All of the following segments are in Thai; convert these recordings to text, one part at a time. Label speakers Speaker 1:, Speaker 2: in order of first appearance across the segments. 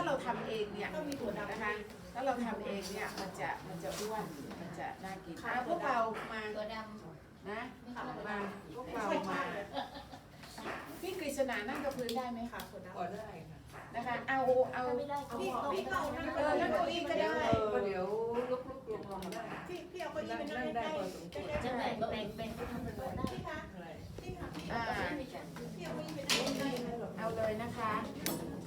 Speaker 1: าเราทำเองเนี่ยนะคะถ้าเราทำเองเนี่ยมันจะมันจะอ้วนมันจะน่ากินอะพวกเรามา
Speaker 2: ตัวด
Speaker 1: นะมาพวกเรามาพี่กฤษณานั่งกับพื้นได้ไหมคะ
Speaker 3: พอได้ค่ะ
Speaker 1: นะคะเอาเอาำ
Speaker 2: ไม่ได้ก็
Speaker 4: พี่
Speaker 2: บอก
Speaker 4: พี่เขานั่ง
Speaker 1: เออนั่งเก้าอี้ก็ได้
Speaker 3: ก็เดี๋ยวลุกลุกลงลงได้
Speaker 4: พี่พี่เอาเก้าอี้
Speaker 3: นั่ง
Speaker 4: ไปนั่
Speaker 3: นั่
Speaker 4: ง
Speaker 3: ง
Speaker 4: ใก
Speaker 3: ได้
Speaker 4: ล้
Speaker 3: พอสมควร
Speaker 2: จะแบ่งแบ่งแบ่งทำเป็นตัวได้
Speaker 4: พี่คะ
Speaker 3: อะไร
Speaker 4: พี่คะพี่
Speaker 1: อ่า
Speaker 4: พี่เอาเก้าอี้ไปนั่งใกล้
Speaker 1: เอาเลยนะคะ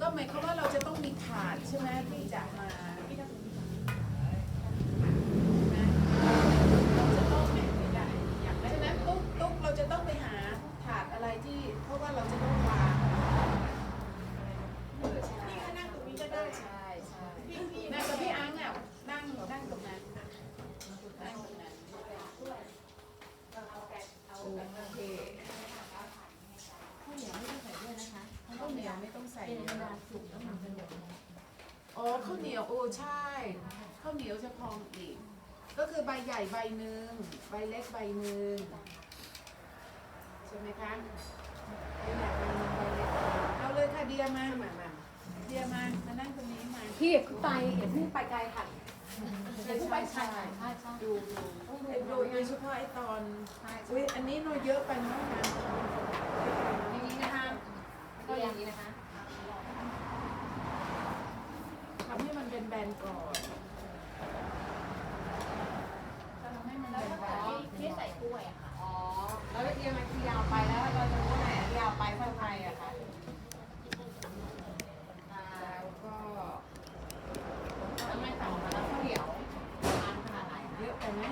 Speaker 1: ก็หมายความว่าเราจะต้องมีถาดใช่ไหมที่จะมาจะต้องฉะนั้นตุ๊กตุ๊กเราจะต้องไปหาถาดอะไรที่ เพราะว่าเราจะต้องวางเออใช่
Speaker 4: พี่ก็นั่งตรงนี้ก็
Speaker 1: เอ
Speaker 4: ได้
Speaker 1: อใช่ใช่
Speaker 4: พี่พี่
Speaker 1: นั่งกับพี่อังอะนั่งนั่งตรงนั้นนั่งตรงนั้นโอเค
Speaker 2: ข้าวเหนียวไม่ต้องใส่ด้วยนะคะ
Speaker 1: ข้าวเหนียวไม่ต้องใส่
Speaker 2: เป็น
Speaker 1: เย
Speaker 2: เว
Speaker 1: อะ
Speaker 2: ลาสุกแล้วมันเป็นแบบ
Speaker 1: อ๋อข้าว เหนียวโอ้ใช่ข้าวเหนียวจะพองอีก ก็คือใบใหญ่ใบหนึ่งใบเล็กใบหนึ่งใช่ไหมคะใบใหญ่ใบหนึ่งใบเล็กเอาเลยค่ะเดียมามามาเดียมามานั่งตรงนี้มา
Speaker 5: พี่อย่าเพิ่งไปอย่าเพิ่งไปไกลค่ะ
Speaker 1: ใช่ใช่ใช่
Speaker 2: ใช่ใช่
Speaker 1: ดูดูไอ้ดูโดยเฉพาะไอ้ตอนอุ้ยอันนี้หนูเยอะไปมั้งนะ
Speaker 5: อย่างนี้นะคะก็อย่างนี้นะคะ
Speaker 1: ทำให้มั นเป็นแบนๆก่อนทำให้มัน
Speaker 2: แล้ว
Speaker 1: เป็น
Speaker 2: ถ้า
Speaker 1: แบ
Speaker 2: เกิด
Speaker 1: น
Speaker 2: ที่ใส่กล้วยอะค่ะ
Speaker 5: อ๋อ แล้วเรียงมาที่ยาวไปแล้วเราจะรู้ว่าไหนยาวไปเท่าไหร่อะคะ
Speaker 2: อ่า
Speaker 1: แล้วก็
Speaker 5: แล้วไม่ต่อมาแล้วข้าวเหนียวประมาณขนาดไหน
Speaker 1: เยอะไปไหม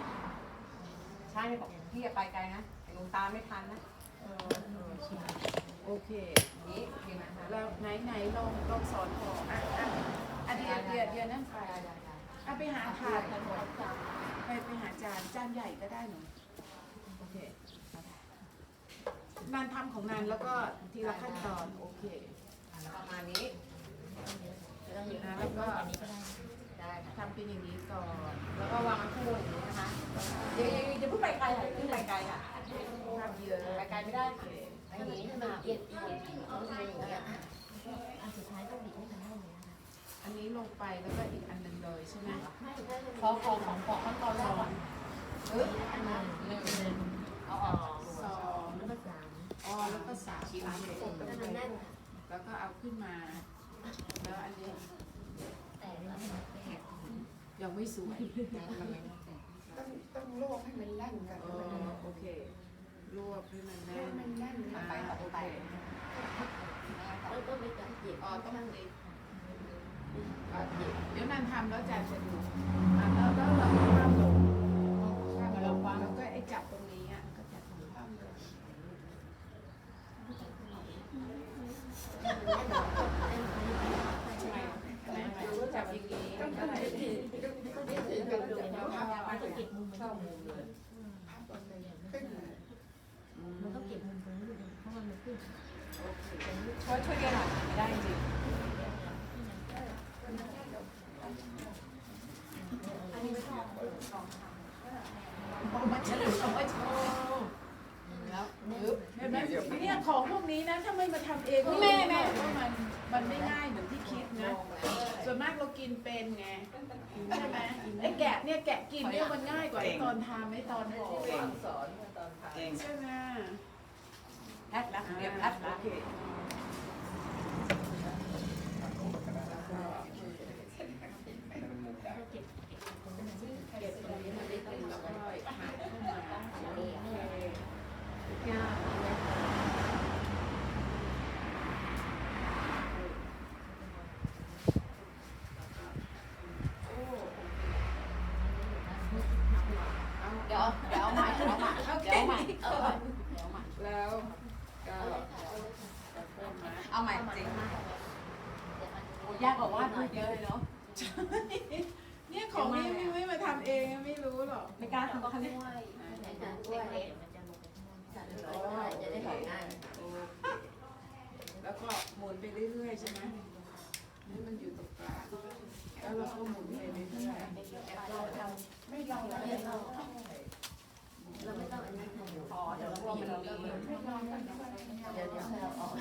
Speaker 5: ใช่บอกพี่อย่าไปไกลนะเดี๋ยวหลงตาไม่ทันนะ
Speaker 1: เออเออใช่โอเค
Speaker 5: นี่ดีไหมคะ
Speaker 1: แล้วไหนไหนลองลองสอนพออะ ดียวเดียวเดียวนั่นไป
Speaker 5: ได้ได้ได้
Speaker 1: อะไปหาถาดไปไปหาจานจานใหญ่ก็ได้หนูโอเคนานทำของนานแล้วก็ทีละขั้นตอนโอเค
Speaker 5: ประมาณนี้
Speaker 2: จะต้องอยู่นะแล้วก็อันนี้ก็ได้
Speaker 5: ได้ค่ะ
Speaker 1: ทำเป็นอย่างนี้ก่อน
Speaker 5: แล้วก็วางคู่อย่างนี้นะคะเดี๋ยวอย่าอย่าเพิ่งไปไกลค่ะอย่าเพิ่งไปไกลค่ะ
Speaker 1: ภาพเยอะ
Speaker 5: ไปไกลไม่ได้
Speaker 1: โอเค
Speaker 2: อันนี้ให้มันเอียดเอียดต้องเป็นอย่างเงี้ยอันสุดท้ายต้องบีบให้มัน
Speaker 1: อันนี้ลงไปแล้วก็อีกอันหนึ่งเลยใช่ไหม
Speaker 2: ไม่ใช่
Speaker 5: ขอขอของขอขั้นตอนแรกก่อน
Speaker 2: เฮ้ยอันนั้นหนึ่งหนึ่ง
Speaker 5: เอาออก
Speaker 1: สอง
Speaker 2: แล้วก็สาม
Speaker 1: อ๋อแล้วก็สามโอเค
Speaker 2: ก็ทำได้ค่ะ
Speaker 1: แล้วก็เอาขึ้นมา แล้วอันนี้
Speaker 2: แต่แล้วมันแตก
Speaker 1: ยังไม่สวย
Speaker 6: ต้องต้องลวกให้มันแน่นกัน
Speaker 1: เออโอเครวบให้มัน
Speaker 6: ให้
Speaker 1: แน่น
Speaker 6: มันแน่น
Speaker 1: อ่า
Speaker 6: นะ
Speaker 1: โอเค
Speaker 2: แล้วก็ไปจับหยิบ
Speaker 1: อ๋อต้องติด
Speaker 2: จับหยิบ
Speaker 1: เดี๋ยวนานทำแล้วอาจารย์จะดูอะแล้วแล้วเราก็ข้ามลงข้ามลงแล้วก็ไอ้จับตรงนี้อะก็จับตรงข้ามลงแม่จับอย่างนี้
Speaker 6: อะ
Speaker 1: ไร
Speaker 6: ถือ
Speaker 2: ไม่ต้องเดี๋ยวเดี๋ยวเดี๋ยวเดี๋ยวมันต้องเก็บมุมมัน
Speaker 3: เข้ามุมเลย
Speaker 2: มันต้องเก็บมุมตรงนี้ดูเพราะมันมันขึ้น
Speaker 5: ช่วยช่วยเดียวหน่อยไม่ได้จริง
Speaker 2: อันนี้ไม่ต้อง
Speaker 1: เอามาเฉลยเอามาโชว์แล้วปึ๊บเห็นไหมเนี่ยของพวกนี้นะถ้า ไม่มาทำเองก็ไม่รู้หรอกว่ามันมันไม่ง่ายเหมือนที่คิดนะ ส่วนมากเรากินเป็นไงใช่ไหมไอ้แกะเนี่ยแกะกินเนี่ยมันง่ายกว่าไอ้ตอนทำไอ้ตอนห่อ
Speaker 3: สอนตอนถ่าย
Speaker 1: ใช่ไหม
Speaker 5: แพทละเรียบแพทละ
Speaker 1: โอเค
Speaker 2: ก็เก็บเก็บตรงนี้มัน
Speaker 1: เก็บตรงนี้มันได้ตึงแล้วก็หักเข้ามา
Speaker 5: ยาก
Speaker 1: โอ้
Speaker 5: เดี๋ยวเดี๋ยวเอาใหม่เดี๋ยวเอาใหม่เดี๋ยวเอาใหม่เออ
Speaker 1: แล้วก็
Speaker 5: เอา ใหม่จริงยากกว่าว่าพูดเยอะเลยเนาะ
Speaker 1: เนี่ยของนี้ไม่ไม่มาทำเองไม่รู้หรอก
Speaker 5: ไม่กล้าทำก็คันนี้
Speaker 2: ด้วยมันจะลงไปข้างบนจะได้เห็นง่าย
Speaker 1: แล้วก็หมุนไปเรื่อยๆใช่ไหมให้มันอยู่ตรงกลางแล้วเราก็หมุนไปเรื่อย
Speaker 2: เราเรา
Speaker 6: ไม่ลอง
Speaker 2: เรา
Speaker 6: เลย
Speaker 2: เราเราไม่ต้องอันนี้ทำ
Speaker 5: อ๋อเดี๋ยวเรารวมเป็นนี้
Speaker 6: ไม่ลองกันด้วย
Speaker 2: เดี๋ยวเดี๋ยวเราออก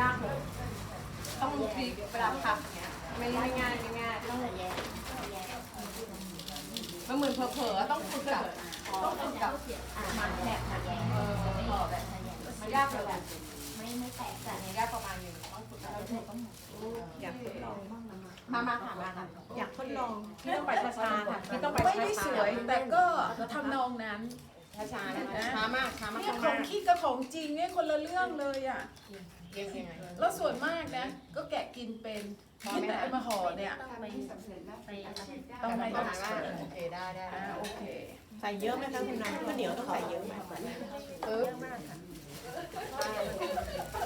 Speaker 1: ยากเลยต้องมีเวลาพักเนี้
Speaker 5: ยไม่ไม่ง่ายไม่ง่ายต้องมันเหมือนเผลอๆต้องฝึกกับต้องฝึกกับ
Speaker 2: มันแผลมันแยง
Speaker 5: เออแบบมันยากเลยแบบ
Speaker 2: ไม่ไม่แตกแต่
Speaker 5: ในยากประมาณนึงต้องฝึก
Speaker 2: แล้วต้อง
Speaker 6: อยากลอง
Speaker 2: บ
Speaker 5: มามาค่ะมาค่ะ
Speaker 6: อยากทดลอง
Speaker 5: ที่ต้องไปช้าๆค่ะที่ต้องไปช้าไม่
Speaker 1: ได้สวยแต่ก็ทำนองนั้น
Speaker 5: ช้าๆนะช้ามากช้ามาก
Speaker 1: เนี่ยของคิดกับของจริงเนี่ยคนละเรื่องเลยอะ
Speaker 5: ยังไง
Speaker 1: แล้วส่วนมากนะ ก็แกะกินเป็นที่แต่เอามาห่อเนี่ย
Speaker 2: ทำไปอาให้
Speaker 1: ต้อง
Speaker 5: ใส่โอเคได้ได้
Speaker 1: โอเค
Speaker 6: ใส่เยอะไหมคะคุณน้องข้าวเหนียว
Speaker 5: ต้องใส่เยอะไหม
Speaker 2: เยอะ
Speaker 5: มา
Speaker 2: อ